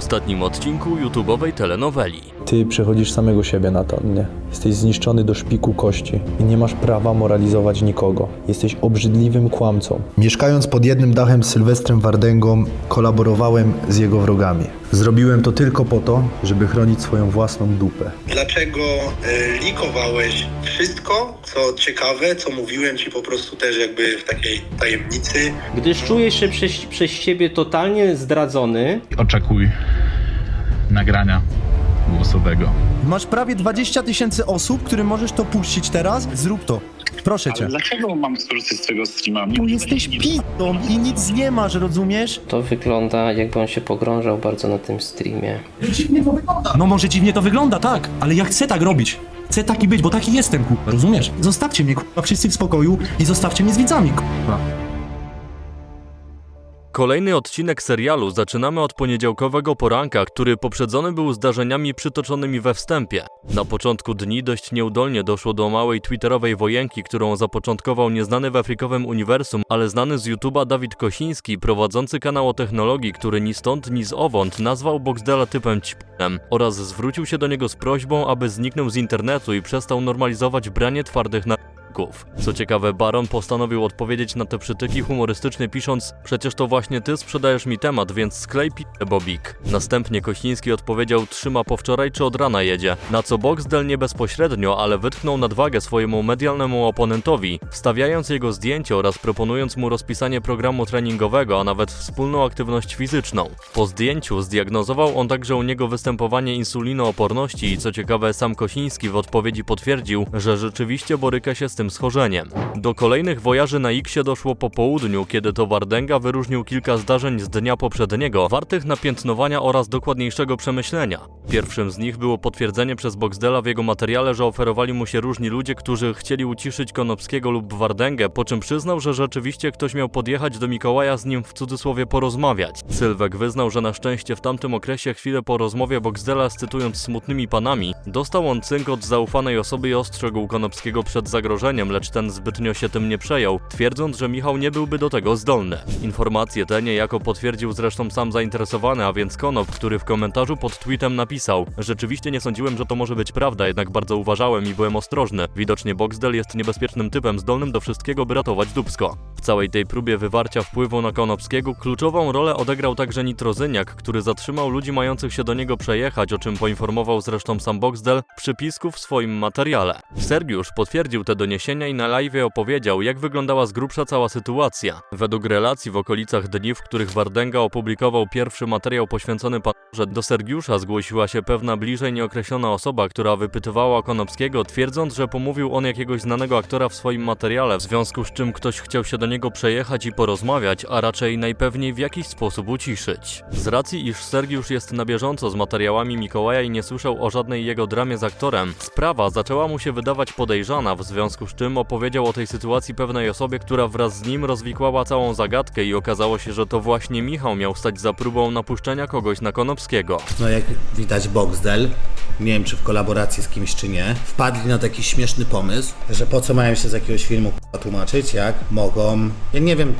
ostatnim odcinku YouTube'owej telenoweli. Ty przechodzisz samego siebie, Natan, nie? Jesteś zniszczony do szpiku kości i nie masz prawa moralizować nikogo. Jesteś obrzydliwym kłamcą. Mieszkając pod jednym dachem z Sylwestrem Wardęgą, kolaborowałem z jego wrogami. Zrobiłem to tylko po to, żeby chronić swoją własną dupę. Dlaczego e, likowałeś wszystko, co ciekawe, co mówiłem ci po prostu też jakby w takiej tajemnicy? Gdyż czujesz się przez, przez siebie totalnie zdradzony, oczekuj nagrania głosowego. Masz prawie 20 tysięcy osób, którym możesz to puścić teraz. Zrób to. Proszę cię. Ale dlaczego mam skorzystać z tego streama? Tu jesteś pizdą i nic nie masz, rozumiesz? to wygląda jakby on się pogrążał bardzo na tym streamie. No może dziwnie to wygląda, tak, ale ja chcę tak robić. Chcę taki być, bo taki jestem, kurwa, rozumiesz? Zostawcie mnie, kurwa, wszyscy w spokoju i zostawcie mnie z widzami, kurwa. Kolejny odcinek serialu zaczynamy od poniedziałkowego poranka, który poprzedzony był zdarzeniami przytoczonymi we wstępie. Na początku dni dość nieudolnie doszło do małej twitterowej wojenki, którą zapoczątkował nieznany w Afrikowym uniwersum, ale znany z YouTube'a Dawid Kosiński, prowadzący kanał o technologii, który ni stąd, ni z owąd nazwał Boxdela typem ćpnem oraz zwrócił się do niego z prośbą, aby zniknął z internetu i przestał normalizować branie twardych na co ciekawe, Baron postanowił odpowiedzieć na te przytyki humorystycznie pisząc Przecież to właśnie ty sprzedajesz mi temat, więc sklej p***e, Bobik. Następnie Kościński odpowiedział trzyma po wczoraj czy od rana jedzie. Na co Boxdel nie bezpośrednio, ale wytknął nadwagę swojemu medialnemu oponentowi, wstawiając jego zdjęcie oraz proponując mu rozpisanie programu treningowego, a nawet wspólną aktywność fizyczną. Po zdjęciu zdiagnozował on także u niego występowanie insulinooporności i co ciekawe sam Kosiński w odpowiedzi potwierdził, że rzeczywiście boryka się z tym schorzeniem. Do kolejnych wojaży na X doszło po południu, kiedy to Wardęga wyróżnił kilka zdarzeń z dnia poprzedniego, wartych napiętnowania oraz dokładniejszego przemyślenia. Pierwszym z nich było potwierdzenie przez Boxdela w jego materiale, że oferowali mu się różni ludzie, którzy chcieli uciszyć Konopskiego lub Wardęgę, po czym przyznał, że rzeczywiście ktoś miał podjechać do Mikołaja z nim w cudzysłowie porozmawiać. Sylwek wyznał, że na szczęście w tamtym okresie chwilę po rozmowie Boxdela z cytując smutnymi panami, dostał on cynk od zaufanej osoby i ostrzegł Konopskiego przed zagrożeniem, lecz ten zbytnio się tym nie przejął, twierdząc, że Michał nie byłby do tego zdolny. Informacje te niejako potwierdził zresztą sam zainteresowany, a więc Konop, który w komentarzu pod tweetem napisał Rzeczywiście nie sądziłem, że to może być prawda, jednak bardzo uważałem i byłem ostrożny. Widocznie Boxdel jest niebezpiecznym typem, zdolnym do wszystkiego, by ratować Dubsko. W całej tej próbie wywarcia wpływu na Konopskiego kluczową rolę odegrał także Nitrozyniak, który zatrzymał ludzi mających się do niego przejechać, o czym poinformował zresztą sam Boxdel w przypisku w swoim materiale. Sergiusz potwierdził te doniesienia i na live opowiedział, jak wyglądała z grubsza cała sytuacja. Według relacji w okolicach dni, w których Wardęga opublikował pierwszy materiał poświęcony że do Sergiusza zgłosiła się pewna bliżej nieokreślona osoba, która wypytywała Konopskiego, twierdząc, że pomówił on jakiegoś znanego aktora w swoim materiale, w związku z czym ktoś chciał się do niego przejechać i porozmawiać, a raczej najpewniej w jakiś sposób uciszyć. Z racji, iż Sergiusz jest na bieżąco z materiałami Mikołaja i nie słyszał o żadnej jego dramie z aktorem, sprawa zaczęła mu się wydawać podejrzana, w związku z czym opowiedział o tej sytuacji pewnej osobie, która wraz z nim rozwikłała całą zagadkę i okazało się, że to właśnie Michał miał stać za próbą napuszczenia kogoś na Konopskiego. No jak widać Boxdel, nie wiem czy w kolaboracji z kimś czy nie, wpadli na taki śmieszny pomysł, że po co mają się z jakiegoś filmu tłumaczyć, jak mogą, ja nie wiem,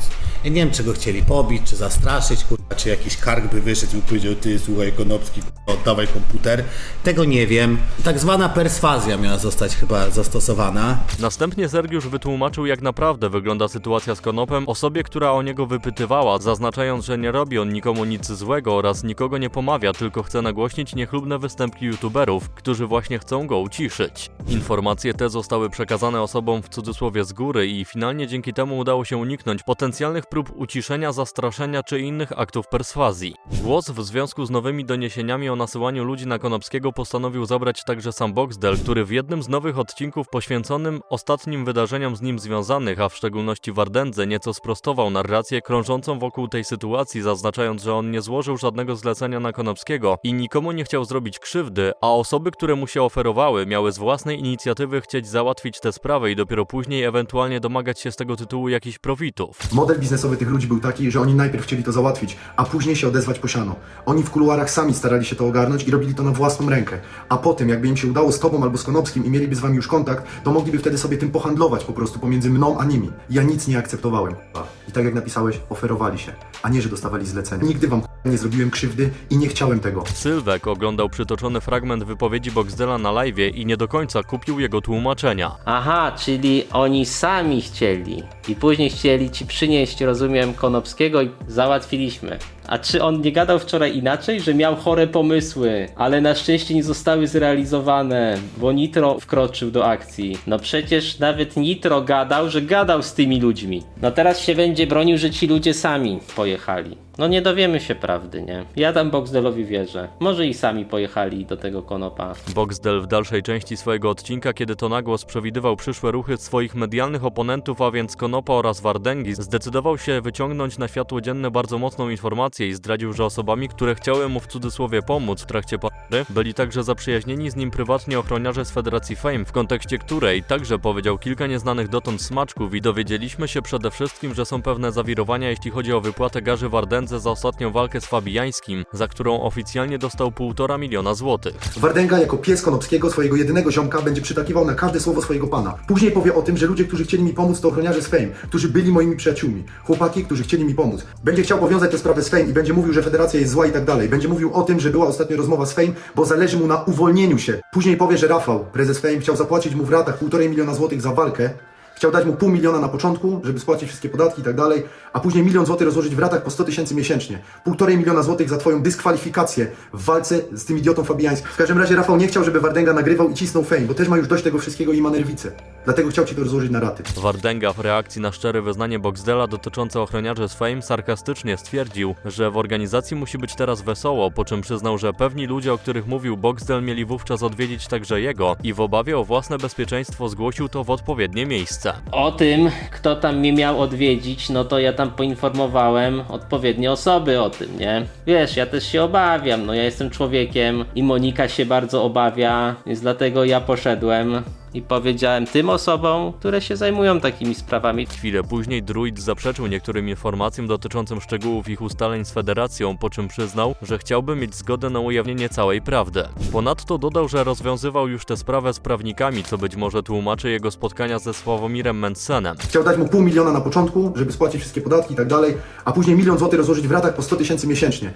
ja nie wiem czy go chcieli pobić, czy zastraszyć, kurwa, czy jakiś kark by wyszedł i powiedział, ty słuchaj Konopski, kurwa, oddawaj komputer, tego nie wiem. Tak zwana perswazja miała zostać chyba zastosowana. Następnie Sergiusz wytłumaczył, jak naprawdę wygląda sytuacja z Konopem osobie, która o niego wypytywała, zaznaczając, że nie robi on nikomu nic złego oraz nikogo nie pomawia, tylko chce nagłośnić niechlubne występki youtuberów, którzy właśnie chcą go uciszyć. Informacje te zostały przekazane osobom w cudzysłowie z góry i finalnie dzięki temu udało się uniknąć potencjalnych prób uciszenia, zastraszenia czy innych aktów perswazji. Głos w związku z nowymi doniesieniami o nasyłaniu ludzi na Konopskiego postanowił zabrać także sam Boxdel, który w jednym z nowych odcinków poświęconym ostatnim wydarzeniom z nim związanych, a w szczególności Wardędze, nieco sprostował narrację krążącą wokół tej sytuacji, zaznaczając, że on nie złożył żadnego zlecenia na Konopskiego i nikomu nie chciał zrobić krzywdy, a osoby, które mu się oferowały, miały z własnej inicjatywy chcieć załatwić tę sprawę i dopiero później ewentualnie domagać się z tego tytułu jakichś profitów. Model biznesowy tych ludzi był taki, że oni najpierw chcieli to załatwić, a później się odezwać po siano. Oni w kuluarach sami starali się to ogarnąć i robili to na własną rękę. A potem, jakby im się udało z tobą albo z Konopskim i mieliby z wami już kontakt, to mogliby wtedy sobie tym pohandlować po prostu pomiędzy mną a nimi. Ja nic nie akceptowałem. k***a. I tak jak napisałeś, oferowali się, a nie, że dostawali zlecenie. Nigdy wam k***a, nie zrobiłem krzywdy i nie chciałem tego. Sylwek oglądał przytoczony fragment wypowiedzi Boxdela na live i nie do końca kupił jego tłumaczenia. Aha, czyli oni sami chcieli. I później chcieli ci przynieść, rozumiem, Konopskiego i załatwiliśmy. A czy on nie gadał wczoraj inaczej, że miał chore pomysły, ale na szczęście nie zostały zrealizowane, bo Nitro wkroczył do akcji. No przecież nawet Nitro gadał, że gadał z tymi ludźmi. No teraz się będzie bronił, że ci ludzie sami pojechali. No nie dowiemy się prawdy, nie? Ja tam Boxdelowi wierzę. Może i sami pojechali do tego Konopa. Boxdel w dalszej części swojego odcinka, kiedy to nagłos przewidywał przyszłe ruchy swoich medialnych oponentów, a więc Konopa oraz Wardęgi, zdecydował się wyciągnąć na światło dzienne bardzo mocną informację i zdradził, że osobami, które chciały mu w cudzysłowie pomóc w trakcie pary, byli także zaprzyjaźnieni z nim prywatnie ochroniarze z Federacji Fame, w kontekście której także powiedział kilka nieznanych dotąd smaczków i dowiedzieliśmy się przede wszystkim, że są pewne zawirowania, jeśli chodzi o wypłatę garzy Wardędze za ostatnią walkę z Fabijańskim, za którą oficjalnie dostał 1,5 miliona złotych. Wardęga jako pies Konopskiego, swojego jedynego ziomka, będzie przytakiwał na każde słowo swojego pana. Później powie o tym, że ludzie, którzy chcieli mi pomóc, to ochroniarze z Fame, którzy byli moimi przyjaciółmi. Chłopaki, którzy chcieli mi pomóc. Będzie chciał powiązać tę sprawę z Fame i będzie mówił, że federacja jest zła i tak dalej. Będzie mówił o tym, że była ostatnio rozmowa z Fame, bo zależy mu na uwolnieniu się. Później powie, że Rafał, prezes Fame, chciał zapłacić mu w ratach półtorej miliona złotych za walkę. Chciał dać mu pół miliona na początku, żeby spłacić wszystkie podatki i tak dalej, a później milion złotych rozłożyć w ratach po 100 tysięcy miesięcznie. Półtorej miliona złotych za twoją dyskwalifikację w walce z tym idiotą Fabiańskim. W każdym razie Rafał nie chciał, żeby Wardęga nagrywał i cisnął fame, bo też ma już dość tego wszystkiego i ma nerwice. Dlatego chciał ci to rozłożyć na raty. Wardęga w reakcji na szczere wyznanie Boxdela dotyczące ochroniarzy z Fame sarkastycznie stwierdził, że w organizacji musi być teraz wesoło, po czym przyznał, że pewni ludzie, o których mówił Boxdel, mieli wówczas odwiedzić także jego i w obawie o własne bezpieczeństwo zgłosił to w odpowiednie miejsce. O tym, kto tam mnie miał odwiedzić, no to ja tam poinformowałem odpowiednie osoby o tym, nie? Wiesz, ja też się obawiam, no ja jestem człowiekiem i Monika się bardzo obawia, więc dlatego ja poszedłem i powiedziałem tym osobom, które się zajmują takimi sprawami. Chwilę później druid zaprzeczył niektórym informacjom dotyczącym szczegółów ich ustaleń z Federacją, po czym przyznał, że chciałby mieć zgodę na ujawnienie całej prawdy. Ponadto dodał, że rozwiązywał już tę sprawę z prawnikami, co być może tłumaczy jego spotkania ze Sławomirem Mensenem. Chciał dać mu pół miliona na początku, żeby spłacić wszystkie podatki i tak dalej, a później milion złotych rozłożyć w ratach po 100 tysięcy miesięcznie.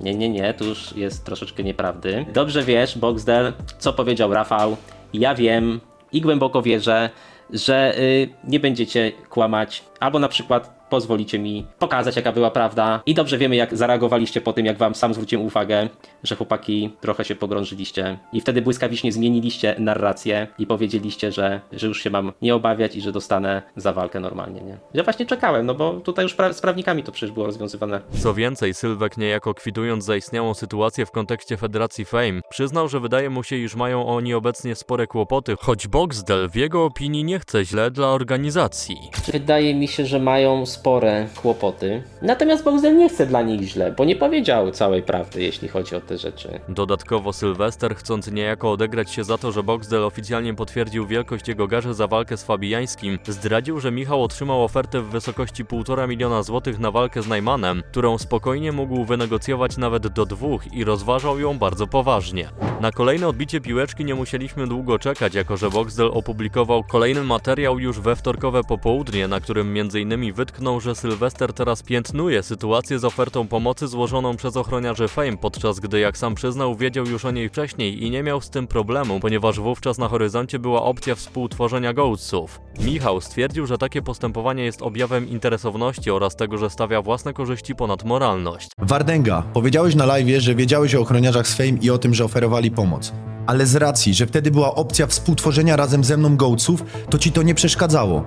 Nie, nie, nie, tu już jest troszeczkę nieprawdy. Dobrze wiesz, Boxdel, co powiedział Rafał. Ja wiem i głęboko wierzę, że y, nie będziecie kłamać, albo na przykład pozwolicie mi pokazać, jaka była prawda. I dobrze wiemy, jak zareagowaliście po tym, jak wam sam zwróciłem uwagę, że chłopaki trochę się pogrążyliście. I wtedy błyskawicznie zmieniliście narrację i powiedzieliście, że, że już się mam nie obawiać i że dostanę za walkę normalnie, nie? Ja właśnie czekałem, no bo tutaj już pra- z prawnikami to przecież było rozwiązywane. Co więcej, Sylwek niejako kwitując zaistniałą sytuację w kontekście Federacji Fame, przyznał, że wydaje mu się, iż mają oni obecnie spore kłopoty, choć Boxdel w jego opinii nie chce źle dla organizacji. Wydaje mi się, że mają spore kłopoty. Natomiast Boxdel nie chce dla nich źle, bo nie powiedział całej prawdy, jeśli chodzi o te rzeczy. Dodatkowo Sylwester, chcąc niejako odegrać się za to, że Boxdel oficjalnie potwierdził wielkość jego garzy za walkę z Fabijańskim, zdradził, że Michał otrzymał ofertę w wysokości 1,5 miliona złotych na walkę z Najmanem, którą spokojnie mógł wynegocjować nawet do dwóch i rozważał ją bardzo poważnie. Na kolejne odbicie piłeczki nie musieliśmy długo czekać, jako że Boxdel opublikował kolejny materiał już we wtorkowe popołudnie, na którym m.in. wytknął, że Sylwester teraz piętnuje sytuację z ofertą pomocy złożoną przez ochroniarzy Fame, podczas gdy, jak sam przyznał, wiedział już o niej wcześniej i nie miał z tym problemu, ponieważ wówczas na horyzoncie była opcja współtworzenia Goatsów. Michał stwierdził, że takie postępowanie jest objawem interesowności oraz tego, że stawia własne korzyści ponad moralność. Wardęga, powiedziałeś na live, że wiedziałeś o ochroniarzach z Fame i o tym, że oferowali pomoc. Ale z racji, że wtedy była opcja współtworzenia razem ze mną Goatsów, to ci to nie przeszkadzało.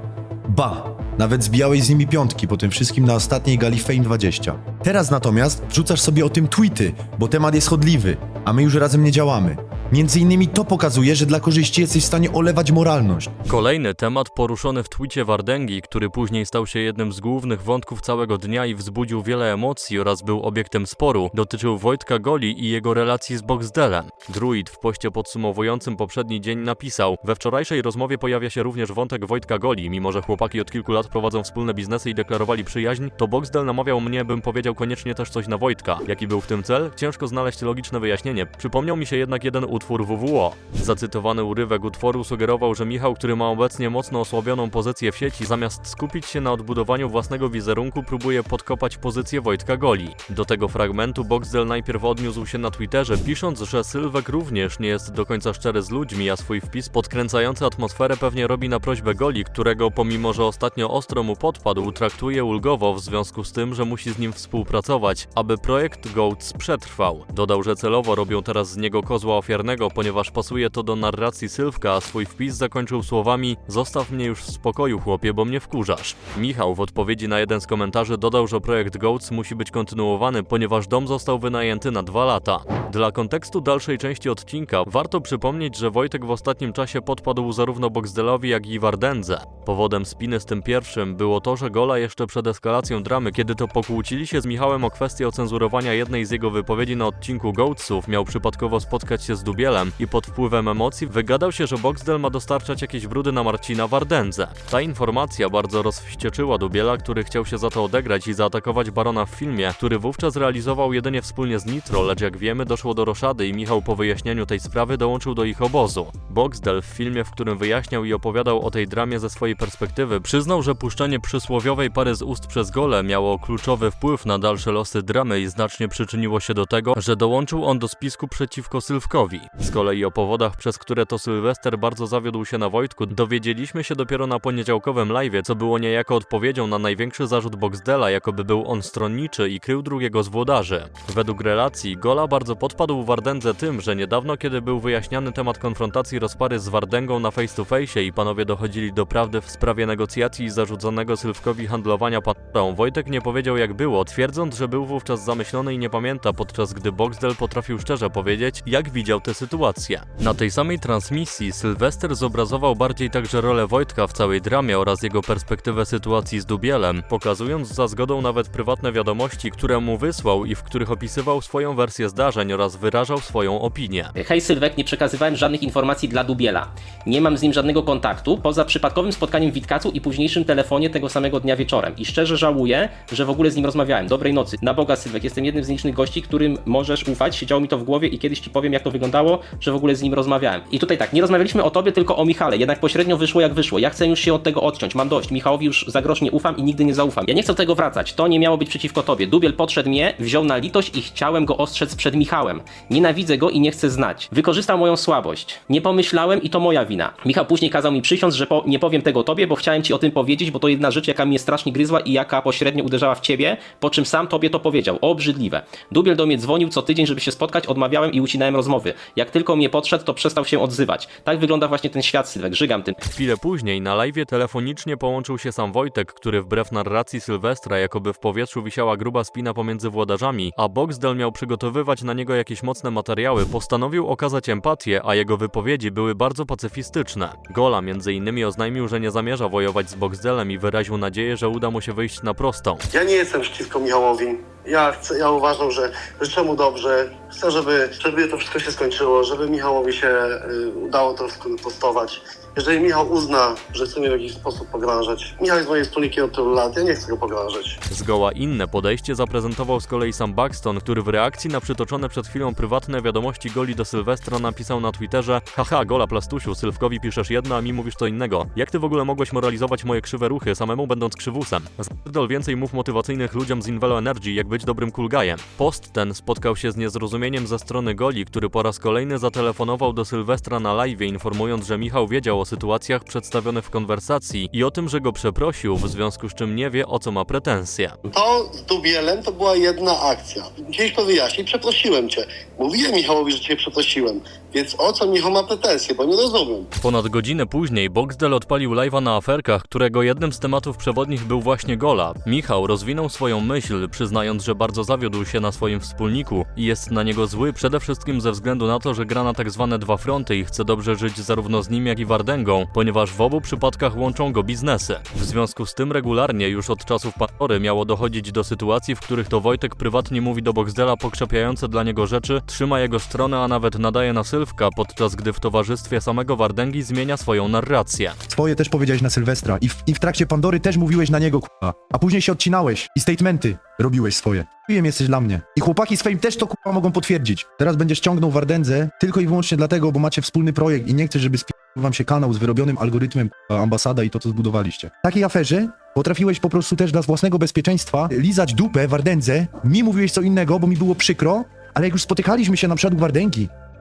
Ba, nawet zbijałeś z nimi piątki po tym wszystkim na ostatniej gali Fame 20. Teraz natomiast wrzucasz sobie o tym tweety, bo temat jest chodliwy, a my już razem nie działamy. Między innymi to pokazuje, że dla korzyści jesteś w stanie olewać moralność. Kolejny temat poruszony w twicie Wardęgi, który później stał się jednym z głównych wątków całego dnia i wzbudził wiele emocji oraz był obiektem sporu, dotyczył Wojtka Goli i jego relacji z Boxdelem. Druid w poście podsumowującym poprzedni dzień napisał We wczorajszej rozmowie pojawia się również wątek Wojtka Goli, mimo że chłopaki od kilku lat prowadzą wspólne biznesy i deklarowali przyjaźń, to Boxdel namawiał mnie, bym powiedział koniecznie też coś na Wojtka. Jaki był w tym cel? Ciężko znaleźć logiczne wyjaśnienie. Przypomniał mi się jednak jeden utwór WWO. Zacytowany urywek utworu sugerował, że Michał, który ma obecnie mocno osłabioną pozycję w sieci, zamiast skupić się na odbudowaniu własnego wizerunku, próbuje podkopać pozycję Wojtka Goli. Do tego fragmentu Boxdel najpierw odniósł się na Twitterze, pisząc, że Sylwek również nie jest do końca szczery z ludźmi, a swój wpis podkręcający atmosferę pewnie robi na prośbę Goli, którego pomimo, że ostatnio ostro mu podpadł, traktuje ulgowo w związku z tym, że musi z nim współpracować, aby projekt Goats przetrwał. Dodał, że celowo robią teraz z niego kozła ofiarnego, ponieważ pasuje to do narracji Sylwka, a swój wpis zakończył słowami Zostaw mnie już w spokoju chłopie, bo mnie wkurzasz. Michał w odpowiedzi na jeden z komentarzy dodał, że projekt Goats musi być kontynuowany, ponieważ dom został wynajęty na dwa lata. Dla kontekstu dalszej części odcinka warto przypomnieć, że Wojtek w ostatnim czasie podpadł zarówno Boxdelowi, jak i Wardędze. Powodem spiny z tym pierwszym było to, że Gola jeszcze przed eskalacją dramy, kiedy to pokłócili się z Michałem o kwestię ocenzurowania jednej z jego wypowiedzi na odcinku Goatsów, miał przypadkowo spotkać się z Dubielem i pod wpływem emocji wygadał się, że Boxdel ma dostarczać jakieś brudy na Marcina Wardędze. Ta informacja bardzo rozwścieczyła Dubiela, który chciał się za to odegrać i zaatakować Barona w filmie, który wówczas realizował jedynie wspólnie z Nitro, lecz jak wiemy doszło do roszady i Michał po wyjaśnieniu tej sprawy dołączył do ich obozu. Boxdel w filmie, w którym wyjaśniał i opowiadał o tej dramie ze swojej perspektywy, przyznał, że puszczenie przysłowiowej pary z ust przez gole miało kluczowy wpływ na dalsze losy dramy i znacznie przyczyniło się do tego, że dołączył on do spisku przeciwko Sylwkowi. Z kolei o powodach, przez które to Sylwester bardzo zawiódł się na Wojtku, dowiedzieliśmy się dopiero na poniedziałkowym live'ie, co było niejako odpowiedzią na największy zarzut Boxdela, jakoby był on stronniczy i krył drugiego z włodarzy. Według relacji, Gola bardzo podpadł Wardędze tym, że niedawno, kiedy był wyjaśniany temat konfrontacji rozpary z Wardęgą na face to face i panowie dochodzili do prawdy w sprawie negocjacji zarzuconego Sylwkowi handlowania patrą, Wojtek nie powiedział jak było, twierdząc, że był wówczas zamyślony i nie pamięta, podczas gdy Boxdel potrafił szczerze powiedzieć, jak widział tę sytuację. Na tej samej transmisji Sylwester zobrazował bardziej także rolę Wojtka w całej dramie oraz jego perspektywę sytuacji z Dubielem, pokazując za zgodą nawet prywatne wiadomości, które mu wysłał i w których opisywał swoją wersję zdarzeń oraz wyrażał swoją opinię. Hej Sylwek, nie przekazywałem żadnych informacji dla Dubiela. Nie mam z nim żadnego kontaktu, poza przypadkowym spotkaniem w Witkacu i późniejszym telefonie tego samego dnia wieczorem. I szczerze żałuję, że w ogóle z nim rozmawiałem. Dobrej nocy. Na Boga Sylwek, jestem jednym z nielicznych gości, którym możesz ufać. Siedziało mi to w głowie i kiedyś ci powiem, jak to wyglądało, że w ogóle z nim rozmawiałem. I tutaj tak, nie rozmawialiśmy o tobie, tylko o Michale. Jednak pośrednio wyszło jak wyszło. Ja chcę już się od tego odciąć. Mam dość. Michałowi już za grosz nie ufam i nigdy nie zaufam. Ja nie chcę do tego wracać. To nie miało być przeciwko tobie. Dubiel podszedł mnie, wziął na litość i chciałem go ostrzec przed Michałem. Nienawidzę go i nie chcę znać. Wykorzystał moją słabość. Nie pomyślałem i to moja wina. Michał później kazał mi przysiąc, że po, nie powiem tego tobie, bo chciałem ci o tym powiedzieć, bo to jedna rzecz, jaka mnie strasznie gryzła i jaka pośrednio uderzała w ciebie, po czym sam tobie to powiedział. Obrzydliwe. Dubiel do mnie dzwonił co tydzień, żeby się spotkać, odmawiałem i ucinałem rozmowy. Jak tylko mnie podszedł, to przestał się odzywać. Tak wygląda właśnie ten świat, Sylwek. Żygam tym. Chwilę później na live telefonicznie połączył się sam Wojtek, który wbrew narracji Sylwestra jakoby w powietrzu wisiała gruba spina pomiędzy włodarzami, a Boxdel miał przygotowywać na niego jakieś mocne materiały, postanowił okazać empatię, a jego wypowiedzi były bardzo pacyfistyczne. Gola między innymi oznajmił, że nie zamierza wojować z Boxdelem i wyraził nadzieję, że uda mu się wyjść na prostą. Ja nie jestem przeciwko Michałowi. Ja, chcę, ja uważam, że życzę mu dobrze. Chcę, żeby, żeby to wszystko się skończyło, żeby Michałowi się y, udało to wszystko postować. Jeżeli Michał uzna, że chce mnie w jakiś sposób pogrążać. Michał jest moim wspólnikiem od tylu lat, ja nie chcę go pogrążać. Zgoła inne podejście zaprezentował z kolei sam Buxton, który w reakcji na przytoczone przed chwilą prywatne wiadomości Goli do Sylwestra napisał na Twitterze Haha, Gola Plastusiu, Sylwkowi piszesz jedno, a mi mówisz co innego. Jak ty w ogóle mogłeś moralizować moje krzywe ruchy, samemu będąc krzywusem? Zapierdol więcej mów motywacyjnych ludziom z Invelo Energy, jak być dobrym kulgajem. Post ten spotkał się z niezrozumieniem ze strony Goli, który po raz kolejny zatelefonował do Sylwestra na live, informując, że Michał wiedział o sytuacjach przedstawionych w konwersacji i o tym, że go przeprosił, w związku z czym nie wie o co ma pretensje. To z Dubielem to była jedna akcja. Gdzieś to wyjaśnić, przeprosiłem cię. Mówiłem Michałowi, że cię przeprosiłem. Więc o co Michał ma pretensje, bo nie rozumiem. Ponad godzinę później Boxdel odpalił live'a na aferkach, którego jednym z tematów przewodnich był właśnie Gola. Michał rozwinął swoją myśl, przyznając, że bardzo zawiódł się na swoim wspólniku i jest na niego zły przede wszystkim ze względu na to, że gra na tak zwane dwa fronty i chce dobrze żyć zarówno z nim, jak i Wardęgą, ponieważ w obu przypadkach łączą go biznesy. W związku z tym regularnie już od czasów Pandory miało dochodzić do sytuacji, w których to Wojtek prywatnie mówi do Boxdela pokrzepiające dla niego rzeczy, trzyma jego stronę, a nawet nadaje na Sylwę, Sylwka, podczas gdy w towarzystwie samego Wardęgi zmienia swoją narrację. Swoje też powiedziałeś na Sylwestra i w, i w trakcie Pandory też mówiłeś na niego, kurwa. A później się odcinałeś i statementy robiłeś swoje. Chujem jesteś dla mnie. I chłopaki z Fame też to kurwa mogą potwierdzić. Teraz będziesz ciągnął Wardędze tylko i wyłącznie dlatego, bo macie wspólny projekt i nie chcesz, żeby spił wam się kanał z wyrobionym algorytmem kurwa, ambasada i to, co zbudowaliście. W takiej aferze potrafiłeś po prostu też dla własnego bezpieczeństwa lizać dupę Wardędze. Mi mówiłeś co innego, bo mi było przykro, ale jak już spotykaliśmy się na przykład u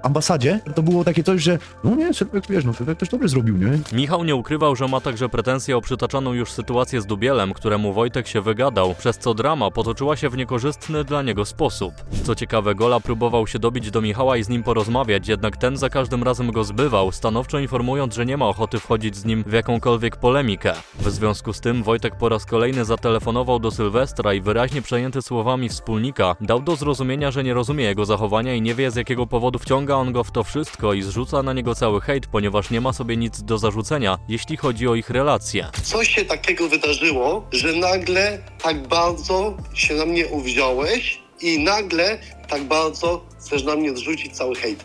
ambasadzie, to było takie coś, że no nie, Sylwek, wiesz, no Sylwek też dobrze zrobił, nie? Michał nie ukrywał, że ma także pretensje o przytaczaną już sytuację z Dubielem, któremu Wojtek się wygadał, przez co drama potoczyła się w niekorzystny dla niego sposób. Co ciekawe, Gola próbował się dobić do Michała i z nim porozmawiać, jednak ten za każdym razem go zbywał, stanowczo informując, że nie ma ochoty wchodzić z nim w jakąkolwiek polemikę. W związku z tym Wojtek po raz kolejny zatelefonował do Sylwestra i wyraźnie przejęty słowami wspólnika, dał do zrozumienia, że nie rozumie jego zachowania i nie wie z jakiego powodu wciąga on go w to wszystko i zrzuca na niego cały hejt, ponieważ nie ma sobie nic do zarzucenia, jeśli chodzi o ich relacje. Coś się takiego wydarzyło, że nagle tak bardzo się na mnie uwziąłeś i nagle tak bardzo chcesz na mnie zrzucić cały hejt.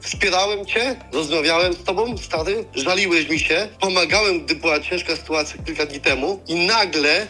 Wspierałem cię, rozmawiałem z tobą, stary, żaliłeś mi się, pomagałem, gdy była ciężka sytuacja kilka dni temu i nagle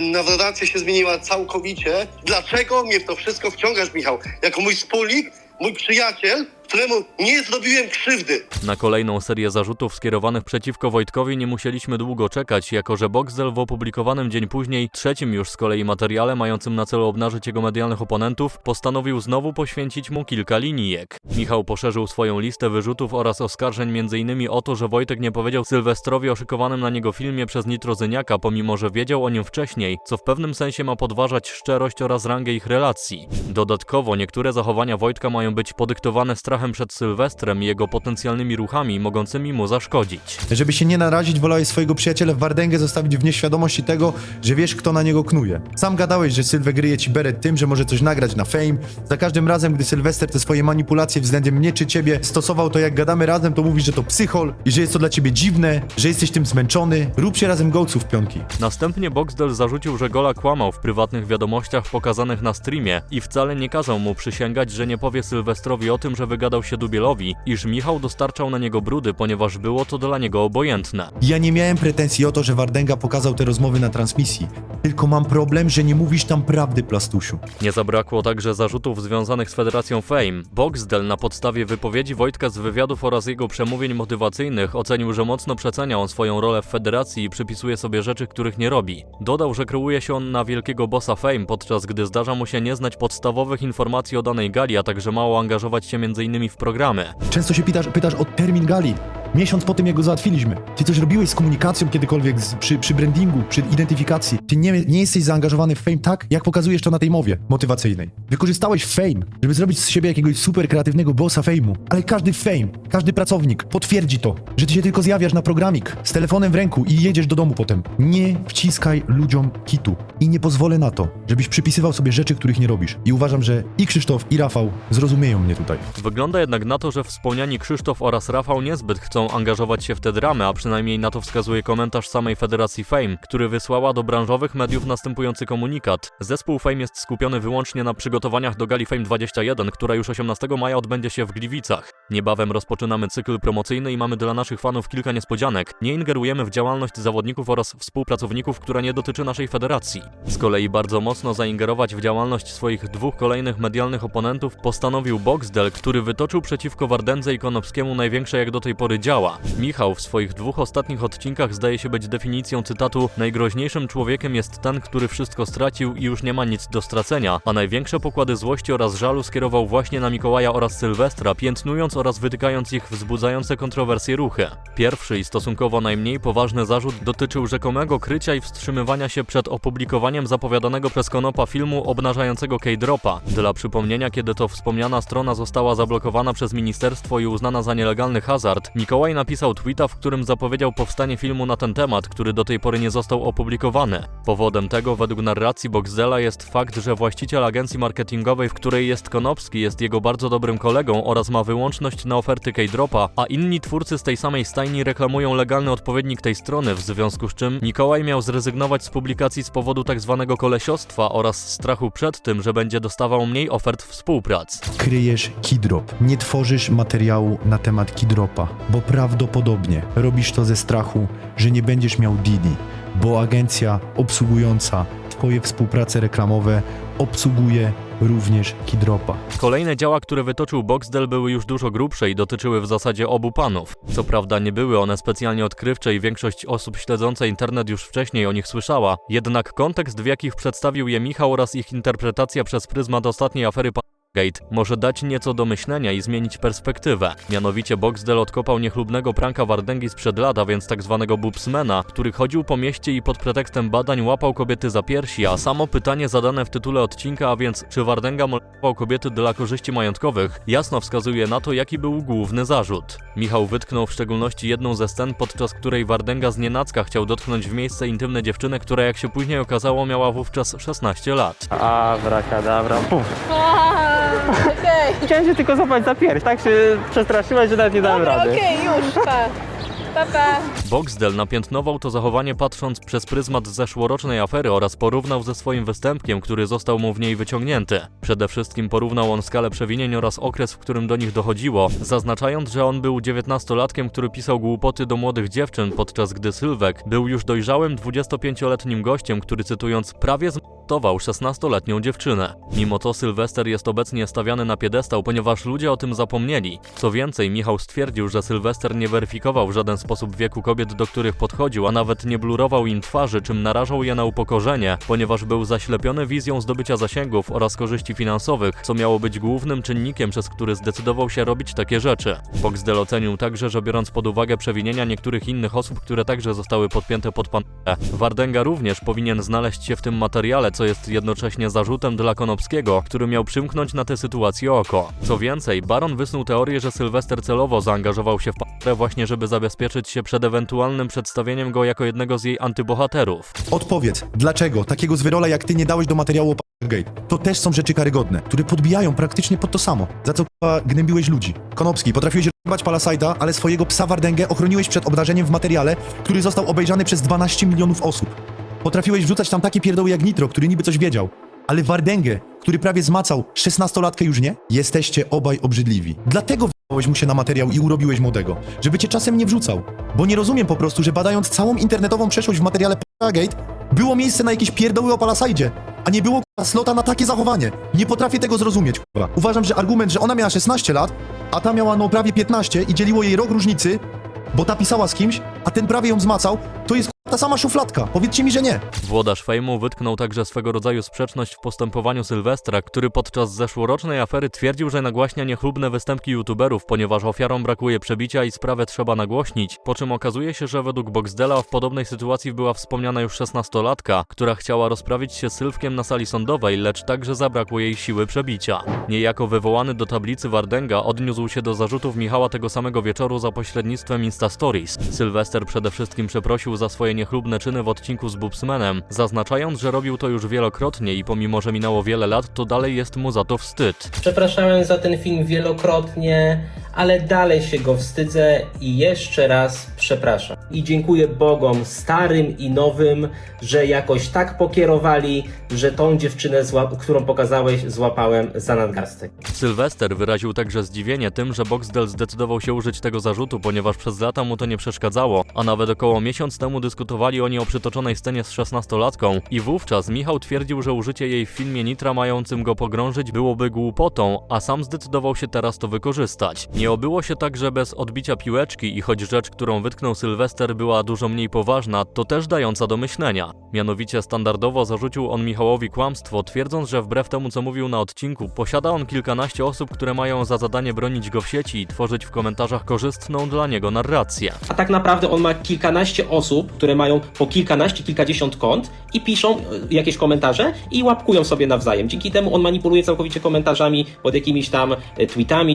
narracja się zmieniła całkowicie. Dlaczego mnie w to wszystko wciągasz, Michał? Jako mój wspólnik, mój przyjaciel, któremu nie zrobiłem krzywdy. Na kolejną serię zarzutów skierowanych przeciwko Wojtkowi nie musieliśmy długo czekać, jako że Boxdel w opublikowanym dzień później, trzecim już z kolei materiale mającym na celu obnażyć jego medialnych oponentów, postanowił znowu poświęcić mu kilka linijek. Michał poszerzył swoją listę wyrzutów oraz oskarżeń m.in. o to, że Wojtek nie powiedział Sylwestrowi o szykowanym na niego filmie przez Nitrozyniaka, pomimo że wiedział o nim wcześniej, co w pewnym sensie ma podważać szczerość oraz rangę ich relacji. Dodatkowo niektóre zachowania Wojtka mają być podyktowane strachem przed Sylwestrem i jego potencjalnymi ruchami mogącymi mu zaszkodzić. Żeby się nie narazić, wolałeś swojego przyjaciela w Wardęgę zostawić w nieświadomości tego, że wiesz, kto na niego knuje. Sam gadałeś, że Sylwek gryje ci beret tym, że może coś nagrać na fame. Za każdym razem, gdy Sylwester te swoje manipulacje względem mnie czy ciebie stosował, to jak gadamy razem, to mówisz, że to psychol i że jest to dla ciebie dziwne, że jesteś tym zmęczony. Rób się razem gołców pionki. Następnie Boxdel zarzucił, że Gola kłamał w prywatnych wiadomościach pokazanych na streamie i wcale nie kazał mu przysięgać, że nie powie Sylwestrowi o tym, że wygadał się Dubielowi, iż Michał dostarczał na niego brudy, ponieważ było to dla niego obojętne. Ja nie miałem pretensji o to, że Wardęga pokazał te rozmowy na transmisji. Tylko mam problem, że nie mówisz tam prawdy, Plastusiu. Nie zabrakło także zarzutów związanych z Federacją Fame. Boxdel na podstawie wypowiedzi Wojtka z wywiadów oraz jego przemówień motywacyjnych ocenił, że mocno przecenia on swoją rolę w federacji i przypisuje sobie rzeczy, których nie robi. Dodał, że kreuje się on na wielkiego bossa Fame, podczas gdy zdarza mu się nie znać podstawowych informacji o danej gali, a także mało angażować się m.in. w programy. Często się pytasz, pytasz o termin gali. Miesiąc po tym, jak go załatwiliśmy. Ty coś robiłeś z komunikacją kiedykolwiek, z, przy, przy brandingu, przy identyfikacji. Ty nie, nie jesteś zaangażowany w fame tak, jak pokazujesz to na tej mowie motywacyjnej. Wykorzystałeś fame, żeby zrobić z siebie jakiegoś super kreatywnego bossa fame'u. Ale każdy fame, każdy pracownik potwierdzi to, że ty się tylko zjawiasz na programik z telefonem w ręku i jedziesz do domu potem. Nie wciskaj ludziom kitu. I nie pozwolę na to, żebyś przypisywał sobie rzeczy, których nie robisz. I uważam, że i Krzysztof, i Rafał zrozumieją mnie tutaj. Wygląda jednak na to, że wspomniani Krzysztof oraz Rafał niezbyt chcą angażować się w tę dramę, a przynajmniej na to wskazuje komentarz samej Federacji Fame, który wysłała do branżowych mediów następujący komunikat. Zespół Fame jest skupiony wyłącznie na przygotowaniach do gali Fame 21, która już 18 maja odbędzie się w Gliwicach. Niebawem rozpoczynamy cykl promocyjny i mamy dla naszych fanów kilka niespodzianek. Nie ingerujemy w działalność zawodników oraz współpracowników, która nie dotyczy naszej federacji. Z kolei bardzo mocno zaingerować w działalność swoich dwóch kolejnych medialnych oponentów postanowił Boxdel, który wytoczył przeciwko Wardędze i Konopskiemu największe jak do tej pory działa. Michał w swoich dwóch ostatnich odcinkach zdaje się być definicją cytatu Najgroźniejszym człowiekiem jest ten, który wszystko stracił i już nie ma nic do stracenia, a największe pokłady złości oraz żalu skierował właśnie na Mikołaja oraz Sylwestra, piętnując oraz wytykając ich wzbudzające kontrowersje ruchy. Pierwszy i stosunkowo najmniej poważny zarzut dotyczył rzekomego krycia i wstrzymywania się przed opublikowaniem zapowiadanego przez Konopa filmu obnażającego K-Dropa. Dla przypomnienia, kiedy to wspomniana strona została zablokowana przez ministerstwo i uznana za nielegalny hazard, Mikołaj Mikołaj napisał tweeta, w którym zapowiedział powstanie filmu na ten temat, który do tej pory nie został opublikowany. Powodem tego, według narracji Boxdela, jest fakt, że właściciel agencji marketingowej, w której jest Konopski, jest jego bardzo dobrym kolegą oraz ma wyłączność na oferty K-Dropa, a inni twórcy z tej samej stajni reklamują legalny odpowiednik tej strony, w związku z czym Mikołaj miał zrezygnować z publikacji z powodu tak zwanego kolesiostwa oraz strachu przed tym, że będzie dostawał mniej ofert współprac. kryjesz Kidrop. Nie tworzysz materiału na temat Kidropa, bo prawdopodobnie robisz to ze strachu, że nie będziesz miał Didi, bo agencja obsługująca twoje współprace reklamowe obsługuje również Kidropa. Kolejne działa, które wytoczył Boxdel były już dużo grubsze i dotyczyły w zasadzie obu panów. Co prawda nie były one specjalnie odkrywcze i większość osób śledząca internet już wcześniej o nich słyszała, jednak kontekst w jakich przedstawił je Michał oraz ich interpretacja przez pryzmat ostatniej afery Gate może dać nieco do myślenia i zmienić perspektywę. Mianowicie Boxdel odkopał niechlubnego pranka Wardęgi sprzed lat, a więc tak zwanego boobsmana, który chodził po mieście i pod pretekstem badań łapał kobiety za piersi, a samo pytanie zadane w tytule odcinka, a więc czy Wardęga molesztował kobiety dla korzyści majątkowych, jasno wskazuje na to, jaki był główny zarzut. Michał wytknął w szczególności jedną ze scen, podczas której Wardęga z nienacka chciał dotknąć w miejsce intymne dziewczynę, która jak się później okazało miała wówczas 16 lat. Abracadabra, puf. Okej, Chciałem się tylko złapać za pierś, tak się przestraszyłeś, że nawet nie dałem rady. okej, już, pa. Pa, pa. Boxdel napiętnował to zachowanie patrząc przez pryzmat zeszłorocznej afery oraz porównał ze swoim występkiem, który został mu w niej wyciągnięty. Przede wszystkim porównał on skalę przewinień oraz okres, w którym do nich dochodziło, zaznaczając, że on był 19-latkiem, który pisał głupoty do młodych dziewczyn, podczas gdy Sylwek był już dojrzałym 25-letnim gościem, który cytując prawie zmontował 16-letnią dziewczynę. Mimo to Sylwester jest obecnie stawiany na piedestał, ponieważ ludzie o tym zapomnieli. Co więcej, Michał stwierdził, że Sylwester nie weryfikował w żaden sposób wieku kobiet, do których podchodził, a nawet nie blurował im twarzy, czym narażał je na upokorzenie, ponieważ był zaślepiony wizją zdobycia zasięgów oraz korzyści finansowych, co miało być głównym czynnikiem, przez który zdecydował się robić takie rzeczy. Boxdel ocenił także, że biorąc pod uwagę przewinienia niektórych innych osób, które także zostały podpięte pod pan Wardęga również powinien znaleźć się w tym materiale, co jest jednocześnie zarzutem dla Konopskiego, który miał przymknąć na tę sytuację oko. Co więcej, Baron wysnuł teorię, że Sylwester celowo zaangażował się w parę właśnie, żeby zabezpieczyć się przed ewentualnym przedstawieniem go jako jednego z jej antybohaterów. Odpowiedz, dlaczego takiego zwyrola jak ty nie dałeś do materiału o Gate? To też są rzeczy karygodne, które podbijają praktycznie pod to samo. Za co k***a, gnębiłeś ludzi. Konopski, potrafiłeś rozjebać Palasajda, ale swojego psa Wardęgę ochroniłeś przed obdarzeniem w materiale, który został obejrzany przez 12 milionów osób. Potrafiłeś wrzucać tam takie pierdoły jak Nitro, który niby coś wiedział. Ale Wardęgę, który prawie zmacał 16-latkę już nie? Jesteście obaj obrzydliwi. Dlatego wziąłeś mu się na materiał i urobiłeś młodego. Żeby cię czasem nie wrzucał. Bo nie rozumiem po prostu, że badając całą internetową przeszłość w materiale Gate, było miejsce na jakieś pierdoły o Palasajdzie, a nie było k***a, slota na takie zachowanie. Nie potrafię tego zrozumieć, k***a. Uważam, że argument, że ona miała 16 lat, a ta miała no prawie 15 i dzieliło jej rok różnicy, bo ta pisała z kimś, a ten prawie ją zmacał, to jest ta sama szufladka. Powiedzcie mi, że nie. Włodarz fejmu wytknął także swego rodzaju sprzeczność w postępowaniu Sylwestra, który podczas zeszłorocznej afery twierdził, że nagłaśnia niechlubne występki youtuberów, ponieważ ofiarom brakuje przebicia i sprawę trzeba nagłośnić, po czym okazuje się, że według Boxdela w podobnej sytuacji była wspomniana już 16-latka, która chciała rozprawić się z Sylwkiem na sali sądowej, lecz także zabrakło jej siły przebicia. Niejako wywołany do tablicy Wardęga odniósł się do zarzutów Michała tego samego wieczoru za pośrednictwem Insta Stories. Sylwester przede wszystkim przeprosił za swoje niechlubne czyny w odcinku z Bubsmanem, zaznaczając, że robił to już wielokrotnie i pomimo, że minęło wiele lat, to dalej jest mu za to wstyd. Przepraszałem za ten film wielokrotnie, ale dalej się go wstydzę i jeszcze raz przepraszam. I dziękuję Bogom starym i nowym, że jakoś tak pokierowali, że tą dziewczynę, którą pokazałeś, złapałem za nadgarstek. Sylwester wyraził także zdziwienie tym, że Boxdel zdecydował się użyć tego zarzutu, ponieważ przez lata mu to nie przeszkadzało, a nawet około miesiąc temu dyskutowali oni o przytoczonej scenie z 16-latką i wówczas Michał twierdził, że użycie jej w filmie Nitra mającym go pogrążyć byłoby głupotą, a sam zdecydował się teraz to wykorzystać. Nie obyło się także bez odbicia piłeczki i choć rzecz, którą wytknął Sylwester była dużo mniej poważna, to też dająca do myślenia. Mianowicie standardowo zarzucił on Michałowi kłamstwo, twierdząc, że wbrew temu co mówił na odcinku, posiada on kilkanaście osób, które mają za zadanie bronić go w sieci i tworzyć w komentarzach korzystną dla niego narrację. A tak naprawdę on ma kilkanaście osób, które mają po kilkanaście, kilkadziesiąt kont i piszą e, jakieś komentarze i łapkują sobie nawzajem. Dzięki temu on manipuluje całkowicie komentarzami pod jakimiś tam e, tweetami.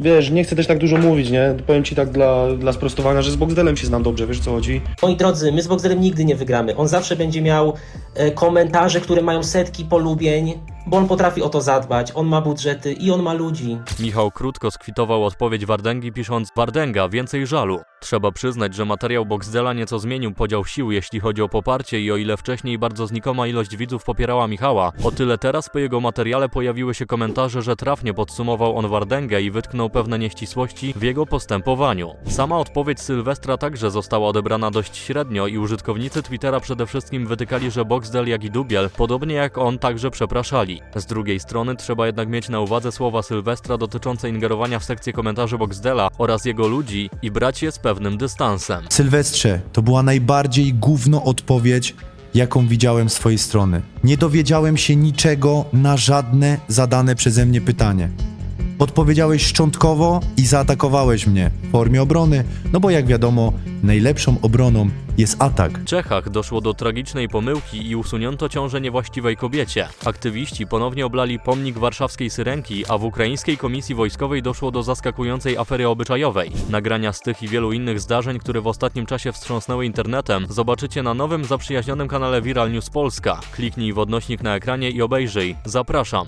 Wiesz, nie chcę też tak dużo mówić, nie? Powiem ci tak dla, dla sprostowania, że z Boxdelem się znam dobrze, wiesz co chodzi? Moi drodzy, my z Boxdelem nigdy nie wygramy. On zawsze będzie miał e, komentarze, które mają setki polubień, bo on potrafi o to zadbać. On ma budżety i on ma ludzi. Michał krótko skwitował odpowiedź Wardęgi pisząc Wardęga, więcej żalu. Trzeba przyznać, że materiał Boxdela nieco zmienił podział sił, jeśli chodzi o poparcie i o ile wcześniej bardzo znikoma ilość widzów popierała Michała, o tyle teraz po jego materiale pojawiły się komentarze, że trafnie podsumował on Wardęgę i wytknął pewne nieścisłości w jego postępowaniu. Sama odpowiedź Sylwestra także została odebrana dość średnio i użytkownicy Twittera przede wszystkim wytykali, że Boxdel jak i Dubiel, podobnie jak on, także przepraszali. Z drugiej strony trzeba jednak mieć na uwadze słowa Sylwestra dotyczące ingerowania w sekcję komentarzy Boxdela oraz jego ludzi i brać je z pewnym dystansem. Sylwestrze, to była najbardziej gówno odpowiedź, jaką widziałem z twojej strony. Nie dowiedziałem się niczego na żadne zadane przeze mnie pytanie. Odpowiedziałeś szczątkowo i zaatakowałeś mnie w formie obrony, no bo jak wiadomo, najlepszą obroną jest atak. W Czechach doszło do tragicznej pomyłki i usunięto ciążę niewłaściwej kobiecie. Aktywiści ponownie oblali pomnik warszawskiej Syrenki, a w ukraińskiej komisji wojskowej doszło do zaskakującej afery obyczajowej. Nagrania z tych i wielu innych zdarzeń, które w ostatnim czasie wstrząsnęły internetem, zobaczycie na nowym zaprzyjaźnionym kanale Viral News Polska. Kliknij w odnośnik na ekranie i obejrzyj. Zapraszam.